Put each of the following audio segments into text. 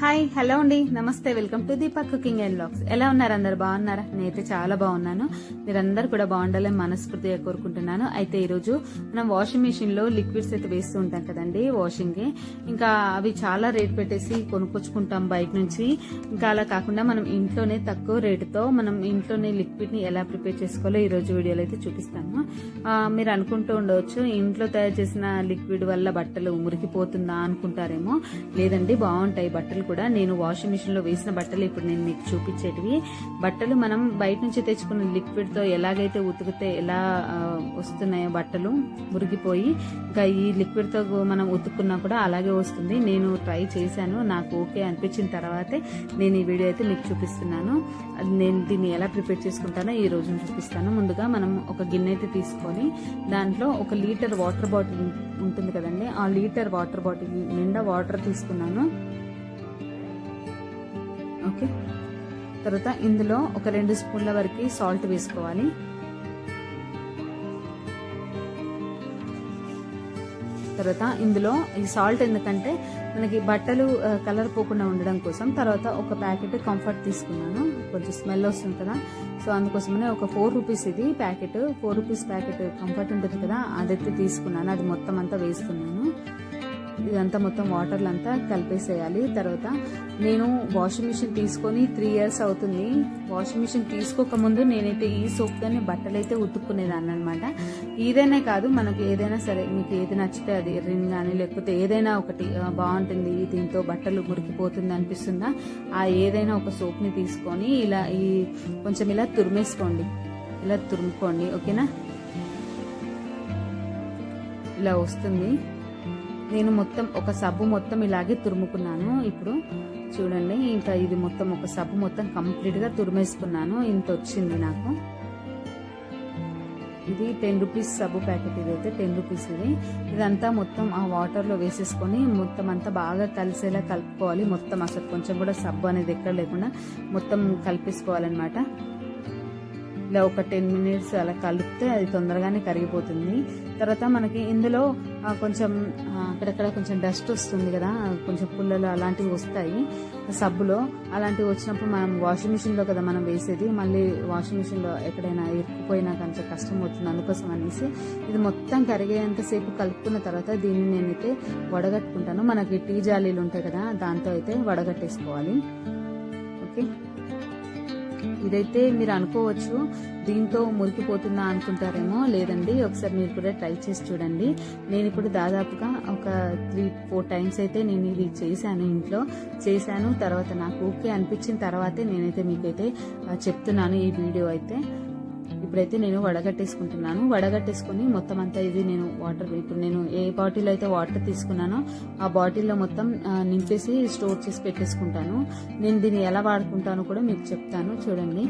Hi hello అండి. నమస్తే. Welcome to Deepak cooking and blogs ఎలా ఉన్నారు? అందరు బాగున్నారా? నేనైతే చాలా బాగున్నాను. మీరందరూ కూడా బాగుండాలని మనస్ఫూర్తిగా కోరుకుంటున్నాను. అయితే ఈరోజు మనం వాషింగ్ మెషిన్లో లిక్విడ్స్ అయితే వేస్తూ ఉంటాం కదండి వాషింగ్. ఇంకా అవి చాలా రేట్ పెట్టేసి కొనుక్కొచ్చుకుంటాం బయట నుంచి. ఇంకా అలా కాకుండా మనం ఇంట్లోనే తక్కువ రేటుతో మనం ఇంట్లోనే లిక్విడ్ని ఎలా ప్రిపేర్ చేసుకోవాలో ఈ రోజు వీడియోలో అయితే చూపిస్తాము మీరు అనుకుంటూ ఉండవచ్చు ఇంట్లో తయారు చేసిన లిక్విడ్ వల్ల బట్టలు మురికిపోతుందా అనుకుంటారేమో. లేదండి బాగుంటాయి. బట్టలు కూడా నేను వాషింగ్ మిషన్లో వేసిన బట్టలు ఇప్పుడు నేను మీకు చూపించేటివి. బట్టలు మనం బయట నుంచి తెచ్చుకున్న లిక్విడ్తో ఎలాగైతే ఉతికితే ఎలా వస్తున్నాయో బట్టలు మురిగిపోయి ఇంకా ఈ లిక్విడ్తో మనం ఉతుక్కున్నా కూడా అలాగే వస్తుంది. నేను ట్రై చేశాను. నాకు ఓకే అనిపించిన తర్వాతే నేను ఈ వీడియో అయితే మీకు చూపిస్తున్నాను. నేను దీన్ని ఎలా ప్రిపేర్ చేసుకుంటానో ఈ రోజు చూపిస్తాను. ముందుగా మనం ఒక గిన్నె అయితే తీసుకొని దాంట్లో ఒక లీటర్ వాటర్ బాటిల్ ఉంటుంది కదండి. ఆ లీటర్ వాటర్ బాటిల్ నిండా వాటర్ తీసుకున్నాను. ఓకే. తర్వాత ఇందులో ఒక రెండు స్పూన్ల వరకు సాల్ట్ వేసుకోవాలి. తర్వాత ఇందులో ఈ సాల్ట్ ఎందుకంటే మనకి బట్టలు కలర్ పోకుండా ఉండడం కోసం తర్వాత ఒక ప్యాకెట్ కంఫర్ట్ తీసుకున్నాను. కొంచెం స్మెల్ వస్తుంది కదా. సో అందుకోసమనే ఒక ఫోర్ రూపీస్ ఇది packet. Four rupees packet comfort ఉంటుంది కదా అదైతే తీసుకున్నాను. అది మొత్తం అంతా వేసుకున్నాను. ఇదంతా మొత్తం వాటర్లు అంతా కలిపేసేయాలి. తర్వాత నేను వాషింగ్ మిషన్ తీసుకొని త్రీ ఇయర్స్ అవుతుంది. వాషింగ్ మిషన్ తీసుకోకముందు నేనైతే ఈ సోప్తోనే బట్టలు అయితే ఉతుక్కునేదాన్ని అనమాట ఇదైనా కాదు మనకు ఏదైనా సరే మీకు ఏది నచ్చితే అది రిన్ కానీ లేకపోతే ఏదైనా ఒకటి బాగుంటుంది దీంతో బట్టలు మురికిపోతుంది అనిపిస్తుందా? ఆ ఏదైనా ఒక సోప్ని తీసుకొని ఇలా ఈ కొంచెం ఇలా తురిమేసుకోండి. ఇలా తురుముకోండి ఓకేనా? ఇలా వస్తుంది. నేను మొత్తం ఒక సబ్బు మొత్తం ఇలాగే తురుముకున్నాను. ఇప్పుడు చూడండి ఇంకా ఇది మొత్తం ఒక సబ్బు మొత్తం కంప్లీట్గా తురిమేసుకున్నాను. ఇంత వచ్చింది నాకు. ఇది టెన్ రూపీస్ సబ్బు ప్యాకెట్ ఇది అయితే టెన్ రూపీస్ ఇది. ఇదంతా మొత్తం ఆ వాటర్లో వేసేసుకొని మొత్తం అంతా బాగా కలిసేలా కలుపుకోవాలి. మొత్తం అసలు కొంచెం కూడా సబ్బు అనేది ఎక్కడ లేకుండా మొత్తం కలిపేసుకోవాలన్నమాట. ఇలా ఒక టెన్ మినిట్స్ అలా కలిపితే అది తొందరగానే కరిగిపోతుంది. తర్వాత మనకి ఇందులో కొంచెం అక్కడక్కడ కొంచెం డస్ట్ వస్తుంది కదా కొంచెం పుల్లలు అలాంటివి వస్తాయి. సబ్బులో అలాంటివి వచ్చినప్పుడు మనం వాషింగ్ మిషన్లో కదా మనం వేసేది మళ్ళీ వాషింగ్ మిషన్లో ఎక్కడైనా ఇరుక్కుపోయినా కొంచెం కష్టం అవుతుంది అందుకోసం అనేసి ఇది మొత్తం కరిగేంత సేపు కలుపుకున్న తర్వాత దీన్ని నేనైతే వడగట్టుకుంటాను. మనకి టీ జాలీలు ఉంటాయి కదా దాంతో అయితే వడగట్టేసుకోవాలి. ఇదైతే మీరు అనుకోవచ్చు దీంతో మురికిపోతుందా అనుకుంటారేమో లేదండి. ఒకసారి మీరు కూడా ట్రై చేసి చూడండి. నేను ఇప్పుడు దాదాపుగా ఒక త్రీ ఫోర్ టైమ్స్ అయితే నేను ఇది చేశాను ఇంట్లో. చేశాను తర్వాత నాకు ఓకే అనిపించిన తర్వాతే నేనైతే మీకైతే చెప్తున్నాను ఈ వీడియో అయితే. ఇప్పుడైతే నేను వడగట్టేసుకుంటున్నాను. వడగట్టేసుకుని మొత్తం అంతా ఇది నేను వాటర్ ఇప్పుడు నేను ఏ బాటిల్ అయితే వాటర్ తీసుకున్నానో ఆ బాటిల్లో మొత్తం నింపేసి స్టోర్ చేసి పెట్టేసుకుంటాను. నేను దీన్ని ఎలా వాడుకుంటానో కూడా మీకు చెప్తాను. చూడండి.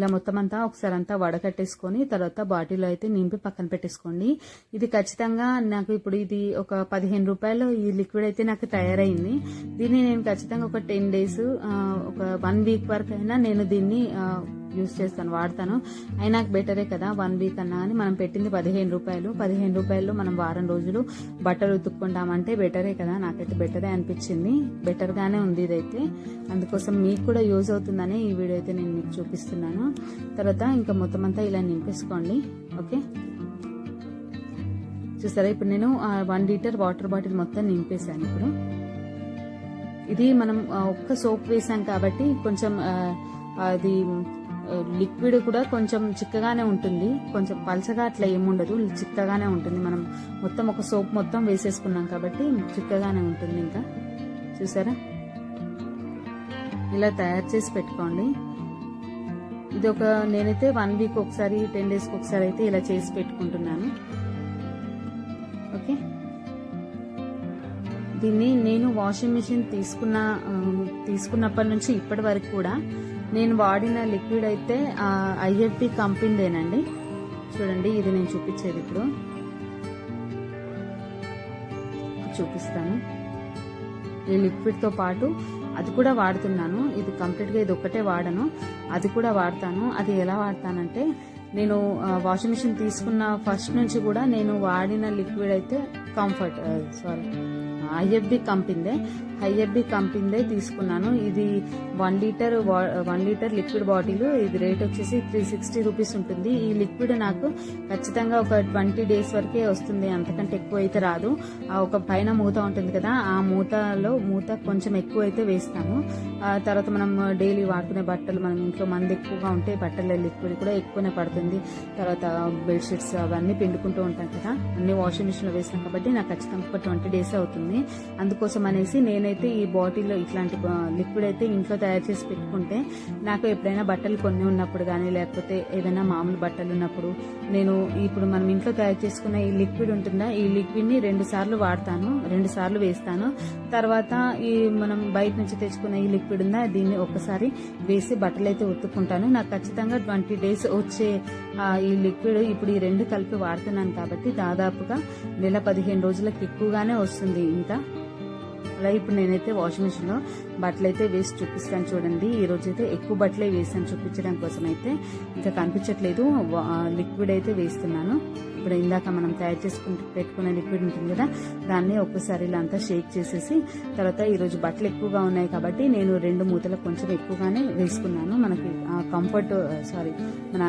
ఇలా మొత్తం అంతా ఒకసారి అంతా వడకట్టేసుకొని తర్వాత బాటిల్లో అయితే నింపి పక్కన పెట్టేసుకోండి. ఇది ఖచ్చితంగా నాకు ఇప్పుడు ఇది ఒక పదిహేను రూపాయలు ఈ లిక్విడ్ అయితే నాకు తయారైంది. దీన్ని నేను ఖచ్చితంగా ఒక టెన్ డేస్ ఒక వన్ వీక్ వరకు అయినా నేను దీన్ని యూస్ చేస్తాను వాడతాను. అయినా బెటరే కదా వన్ వీక్ అన్నా కానీ మనం పెట్టింది పదిహేను రూపాయలు. పదిహేను రూపాయలు మనం వారం రోజులు బట్టలు ఉతుక్కుంటామంటే బెటరే కదా నాకైతే బెటరే అనిపించింది. బెటర్గానే ఉంది ఇదైతే. అందుకోసం మీకు కూడా యూజ్ అవుతుందని ఈ వీడియో అయితే నేను మీకు చూపిస్తున్నాను. తర్వాత ఇంకా మొత్తం అంతా ఇలా నింపేసుకోండి ఓకే? చూసారా ఇప్పుడు నేను వన్ లీటర్ వాటర్ బాటిల్ మొత్తం నింపేశాను ఇప్పుడు. ఇది మనం ఒక్క సోప్ వేసాం కాబట్టి కొంచెం అది లిక్విడ్ కూడా కొంచెం చిక్కగానే ఉంటుంది. కొంచెం పలసగా అట్లా ఏముండదు చిక్కగానే ఉంటుంది. మనం మొత్తం ఒక సోప్ మొత్తం వేసేసుకున్నాం కాబట్టి చిక్కగానే ఉంటుంది ఇంకా. చూసారా? ఇలా తయారు చేసి పెట్టుకోండి. ఇది ఒక నేనైతే వన్ వీక్ ఒకసారి టెన్ డేస్కి ఒకసారి అయితే ఇలా చేసి పెట్టుకుంటున్నాను. ఓకే? దీన్ని నేను వాషింగ్ మిషన్ తీసుకున్న తీసుకున్నప్పటి నుంచి ఇప్పటి వరకు కూడా నేను వాడిన లిక్విడ్ అయితే ఐఎఫ్పి కంపెనీదేనండి. చూడండి ఇది నేను చూపించేది ఇప్పుడు. చూపిస్తాను. ఈ లిక్విడ్తో పాటు అది కూడా వాడుతున్నాను. ఇది కంప్లీట్గా ఇది ఒక్కటే వాడను. అది కూడా వాడతాను. అది ఎలా వాడతానంటే నేను వాషింగ్ మిషన్ తీసుకున్న ఫస్ట్ నుంచి కూడా నేను వాడిన లిక్విడ్ అయితే కంఫర్ట్ సారీ. ఐఎఫ్బి కంపెనీదే ఐఎఫ్బి కంపెనీదే తీసుకున్నాను. ఇది one litre one litre liquid bottle. ఇది రేట్ వచ్చేసి త్రీ సిక్స్టీ రూపీస్ ఉంటుంది. ఈ లిక్విడ్ నాకు ఖచ్చితంగా ఒక ట్వంటీ డేస్ వరకే వస్తుంది. అంతకంటే ఎక్కువ అయితే రాదు. ఆ ఒక పైన మూత ఉంటుంది కదా ఆ మూతలో మూత కొంచెం ఎక్కువ అయితే వేస్తాము. ఆ తర్వాత మనం డైలీ వాడుకునే బట్టలు మనం ఇంట్లో మంది ఎక్కువగా ఉంటే బట్టల లిక్విడ్ కూడా ఎక్కువనే పడుతుంది. తర్వాత బెడ్షీట్స్ అవన్నీ పిండుకుంటూ ఉంటాం కదా అన్ని వాషింగ్ మిషన్లో వేస్తాం కాబట్టి నాకు ఖచ్చితంగా ఒక ట్వంటీ డేస్ అవుతుంది. అందుకోసం అనేసి నేనైతే ఈ బాటిల్లో ఇట్లాంటి లిక్విడ్ అయితే ఇంట్లో తయారు చేసి పెట్టుకుంటే నాకు ఎప్పుడైనా బట్టలు కొన్ని ఉన్నప్పుడు కానీ లేకపోతే ఏదైనా మామూలు బట్టలు ఉన్నప్పుడు నేను ఇప్పుడు మనం ఇంట్లో తయారు చేసుకున్న ఈ లిక్విడ్ ఉంటుందా? ఈ లిక్విడ్ని రెండు సార్లు వాడతాను రెండు సార్లు వేస్తాను. తర్వాత ఈ మనం బయట నుంచి తెచ్చుకున్న ఈ లిక్విడ్ ఉందా? దీన్ని ఒక్కసారి వేసి బట్టలు అయితే ఉత్తుకుంటాను నాకు ఖచ్చితంగా ట్వంటీ డేస్ వచ్చే ఈ లిక్విడ్ ఇప్పుడు ఈ రెండు కలిపి వాడుతున్నాను కాబట్టి దాదాపుగా నెల పదిహేను రోజులకు ఎక్కువగానే వస్తుంది. ఇంకా Marta. అలా ఇప్పుడు నేనైతే వాషింగ్ మిషన్లో బట్టలు అయితే వేసి చూపిస్తాను చూడండి. ఈ రోజు అయితే ఎక్కువ బట్టలే వేసాను చూపించడం కోసం అయితే. ఇంకా కనిపించట్లేదు. లిక్విడ్ అయితే వేస్తున్నాను. ఇప్పుడు ఇందాక మనం తయారు చేసుకుంటూ పెట్టుకునే లిక్విడ్ ఉంటుంది కదా దాన్ని ఒక్కసారి ఇలా అంతా షేక్ చేసేసి తర్వాత ఈరోజు బట్టలు ఎక్కువగా ఉన్నాయి కాబట్టి నేను రెండు మూతలు కొంచెం ఎక్కువగానే వేసుకున్నాను. మనకి కంఫర్ట్ సారీ మన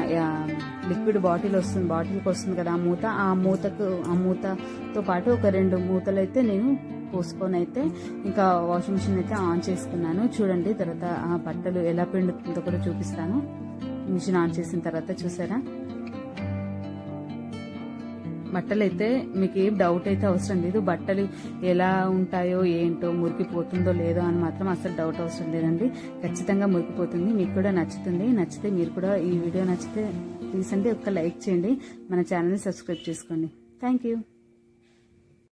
లిక్విడ్ బాటిల్ వస్తుంది బాటిల్కి వస్తుంది కదా ఆ మూత. ఆ మూతకు ఆ మూతతో పాటు ఒక రెండు మూతలు అయితే నేను పోసుకొని అయితే ఇంకా వాషింగ్ మిషన్ అయితే ఆన్ చేసుకున్నాను. చూడండి తర్వాత ఆ బట్టలు ఎలా పిండుతుందో కూడా చూపిస్తాను. మిషన్ ఆన్ చేసిన తర్వాత చూసారా? బట్టలు అయితే మీకు ఏం డౌట్ అయితే అవసరం లేదు. బట్టలు ఎలా ఉంటాయో ఏంటో మురికిపోతుందో లేదో అని మాత్రం అసలు డౌట్ అవసరం లేదండి. ఖచ్చితంగా మురికిపోతుంది. మీకు కూడా నచ్చుతుంది. నచ్చితే మీరు కూడా ఈ వీడియో నచ్చితే ప్లీజ్ అండి ఒక లైక్ చేయండి. మన ఛానల్ని సబ్స్క్రైబ్ చేసుకోండి. Thank you